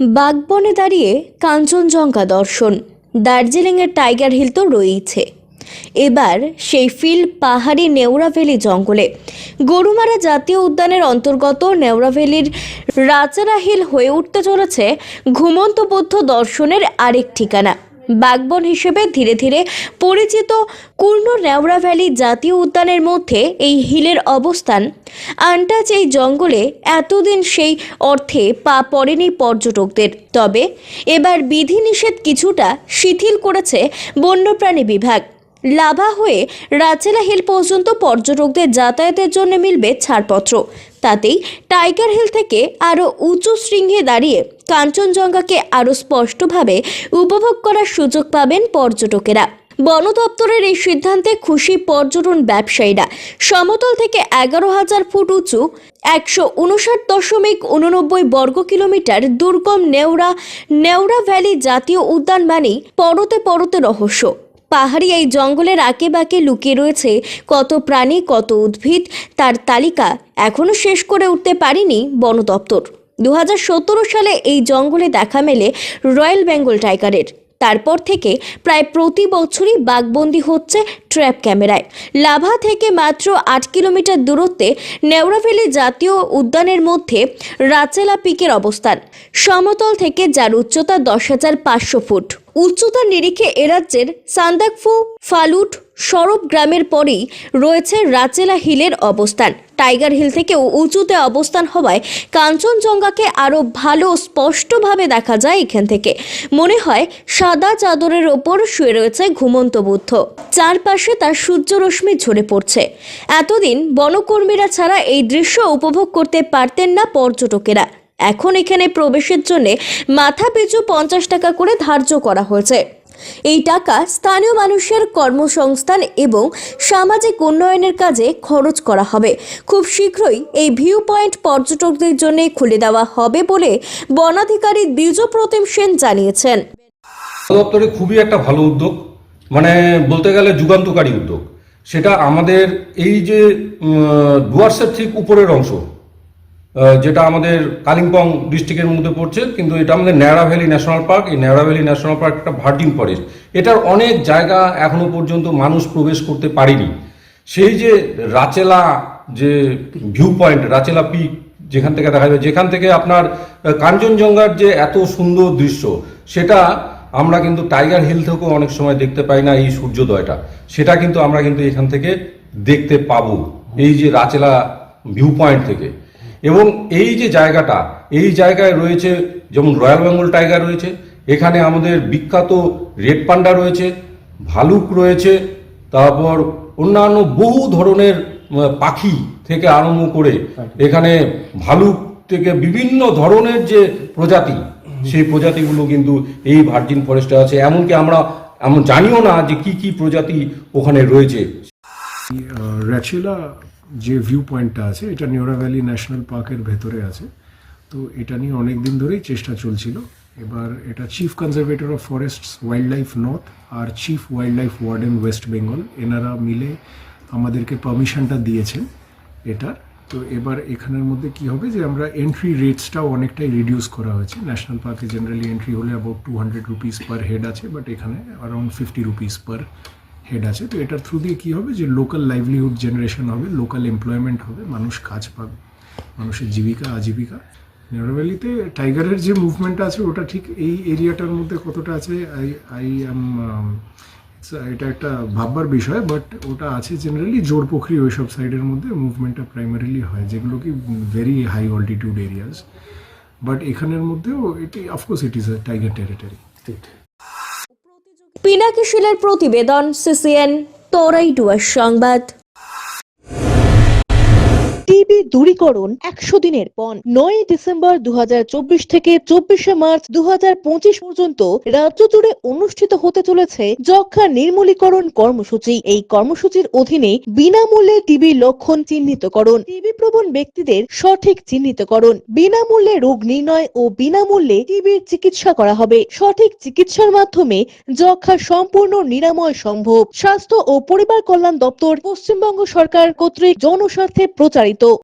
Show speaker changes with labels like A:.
A: বাগবনে দাঁড়িয়ে কাঞ্চনজঙ্ঘা দর্শন। দার্জিলিংয়ের টাইগার হিল তো রয়েইছে। এবার সেই ফিল পাহাড়ি নেওড়াভেলি জঙ্গলে। গরুমারা জাতীয় উদ্যানের অন্তর্গত নেওড়াভেলির রাচারা হিল হয়ে উঠতে চলেছে ঘুমন্ত বৌদ্ধ দর্শনের আরেক ঠিকানা। বাগবন হিসেবে ধীরে ধীরে পরিচিত পূর্ণ নেওড়া ভ্যালি জাতীয় উদ্যানের মধ্যে এই হিলের অবস্থান। আনটাচ এই জঙ্গলে এতদিন সেই অর্থে পা পড়েনি পর্যটকদের। তবে এবার বিধিনিষেধ কিছুটা শিথিল করেছে বন্যপ্রাণী বিভাগ। লাভা হয়ে রাচেলা হিল পর্যন্ত পর্যটকদের যাতায়াতের জন্য মিলবে ছাড়পত্র। তাতেই টাইগার হিল থেকে আরও উঁচু শৃঙ্গে দাঁড়িয়ে কাঞ্চনজঙ্ঘাকে আরও স্পষ্টভাবে উপভোগ করার সুযোগ পাবেন পর্যটকেরা। বন দপ্তরের এই সিদ্ধান্তে খুশি পর্যটন ব্যবসায়ীরা। সমতল থেকে এগারো হাজার ফুট উঁচু, একশো উনষাট দশমিক উননব্বই বর্গ কিলোমিটার দুর্গম নেওড়া নেওড়া ভ্যালি জাতীয় উদ্যান মানেই পরতে পরতে রহস্য। পাহাড়ি এই জঙ্গলের আঁকে বাঁকে লুকিয়ে রয়েছে কত প্রাণী, কত উদ্ভিদ, তার তালিকা এখনও শেষ করে উঠতে পারেনি বন দপ্তর। দু হাজার সতেরো সালে এই জঙ্গলে দেখা মেলে রয়্যাল বেঙ্গল টাইগারের। তারপর থেকে প্রায় প্রতি বছরই বাঘবন্দি হচ্ছে ট্র্যাপ ক্যামেরায়। লাভা থেকে মাত্র আট কিলোমিটার দূরত্বে নেওড়াভেলি জাতীয় উদ্যানের মধ্যে রাচেলা পিকের অবস্থান। সমতল থেকে যার উচ্চতা দশ হাজার পাঁচশো ফুট। উচ্চতার নিরিখে এ রাজ্যের সান্দাকফু, ফালুট, সরব গ্রামের পরেই রয়েছে রাচেলা হিলের অবস্থান। টাইগার হিল থেকেও উঁচুতে অবস্থান হওয়ায় কাঞ্চনজঙ্ঘাকে আরও ভালো স্পষ্টভাবে দেখা যায় এখান থেকে। মনে হয় সাদা চাদরের ওপর শুয়ে রয়েছে ঘুমন্ত বুদ্ধ। চারপাশে তার সূর্যরশ্মি ঝরে পড়ছে। এতদিন বনকর্মীরা ছাড়া এই দৃশ্য উপভোগ করতে পারতেন না পর্যটকেরা। এখন এখানে প্রবেশের জন্য মাথা পিছু পঞ্চাশ টাকা করে ধার্য করা হয়েছে। এই টাকা স্থানীয় মানুষের কর্মসংস্থান এবং সামাজিক উন্নয়নের কাজে খরচ করা হবে। খুব শীঘ্রই এই ভিউ পয়েন্ট পর্যটকদের জন্য খুলে দেওয়া হবে বলে বনাধিকারী দ্বিজপ্রতিম সেন জানিয়েছেন।
B: দপ্তরে খুবই একটা ভালো উদ্যোগ মানে বলতে গেলে যুগান্তকারী উদ্যোগ। সেটা আমাদের এই যে ডুয়ার্সের ঠিক উপরের অংশ যেটা আমাদের কালিম্পং ডিস্ট্রিক্টের মধ্যে পড়ছে, কিন্তু এটা আমাদের ন্যাড়া ভ্যালি ন্যাশনাল পার্ক। এই ন্যাড়া ভ্যালি ন্যাশনাল পার্ক একটা ভার্জিন ফরেস্ট। এটার অনেক জায়গা এখনও পর্যন্ত মানুষ প্রবেশ করতে পারেনি। সেই যে রাচেলা যে ভিউ পয়েন্ট রাচেলা পিক যেখান থেকে দেখা যায়, যেখান থেকে আপনার কাঞ্চনজঙ্ঘার যে এত সুন্দর দৃশ্য, সেটা আমরা কিন্তু টাইগার হিল থেকেও অনেক সময় দেখতে পাই না এই সূর্যোদয়টা। সেটা কিন্তু আমরা কিন্তু এখান থেকে দেখতে পাবো। এই যে রাচেলা ভিউ পয়েন্ট থেকে। এবং এই যে জায়গাটা এই জায়গায় রয়েছে যেমন রয়্যাল বেঙ্গল টাইগার রয়েছে এখানে আমাদের বিখ্যাত রেড পান্ডা রয়েছে ভালুক রয়েছে তারপর অন্যান্য বহু ধরনের পাখি থেকে আরম্ভ করে এখানে ভালুক থেকে বিভিন্ন ধরনের যে প্রজাতি সেই প্রজাতিগুলো কিন্তু এই ভার্জিন ফরেস্টে আছে। এমনকি আমরা আমরা জানিও না যে কি কি প্রজাতি ওখানে রয়েছে।
C: র্যাচেলা যে ভিউ পয়েন্টটা আছে, এটা নিওরা ভ্যালি ন্যাশনাল পার্কের ভেতরে আছে। তো এটা নিয়ে অনেক দিন ধরেই চেষ্টা চলছিল। এবার এটা chief conservator of forests wild life north R chief wild life warden west Bengal এনারা মিলে আমাদেরকে পারমিশনটা দিয়েছেন এটার তো এবার এখানের মধ্যে কি হবে যে, আমরা এন্ট্রি রেটসটাও অনেকটাই রিডিউস করা হয়েছে। ন্যাশনাল পার্কে জেনারেলি এন্ট্রি হলে about two hundred rupees per head আছে বাট এখানে around fifty rupees per head আছে। তো এটার থ্রু দিয়ে কী হবে? যে লোকাল লাইভলিহুড জেনারেশন হবে লোকাল এমপ্লয়মেন্ট হবে, মানুষ কাজ পাবে, মানুষের জীবিকা, আজীবিকা। নেরোভ্যালিতে টাইগারের যে মুভমেন্টটা আছে, ওটা ঠিক এই এরিয়াটার মধ্যে কতটা আছে? আই আই অ্যাম এটা একটা ভাববার বিষয় বাট ওটা আছে জেনারেলি জোরপোখরি ওইসব সাইডের মধ্যে মুভমেন্টটা প্রাইমারিলি হয়, যেগুলো কি very high altitude areas but এখানের মধ্যেও এটি of course it is a tiger territory
A: Pinaki শিলের প্রতিবেদন সিসিএন তোরাই ডুয়ার সংবাদ।
D: দূরীকরণ একশো দিনের পণ। নয় ডিসেম্বর দু হাজার চব্বিশ থেকে চব্বিশে মার্চ দু হাজার পঁচিশ পর্যন্ত রাজ্য জুড়ে অনুষ্ঠিত হতে চলেছে যক্ষা নির্মূলীকরণ কর্মসূচি। এই কর্মসূচির অধীনে বিনামূল্যে টিবি লক্ষণ চিহ্নিতকরণ টিবি প্রবণ ব্যক্তিদের সঠিক চিহ্নিতকরণ, বিনামূল্যে রোগ নির্ণয় ও বিনামূল্যে টিবির চিকিৎসা করা হবে। সঠিক চিকিৎসার মাধ্যমে যক্ষা সম্পূর্ণ নিরাময় সম্ভব। স্বাস্থ্য ও পরিবার কল্যাণ দপ্তর পশ্চিমবঙ্গ সরকার কর্তৃক জনস্বার্থে প্রচারিত।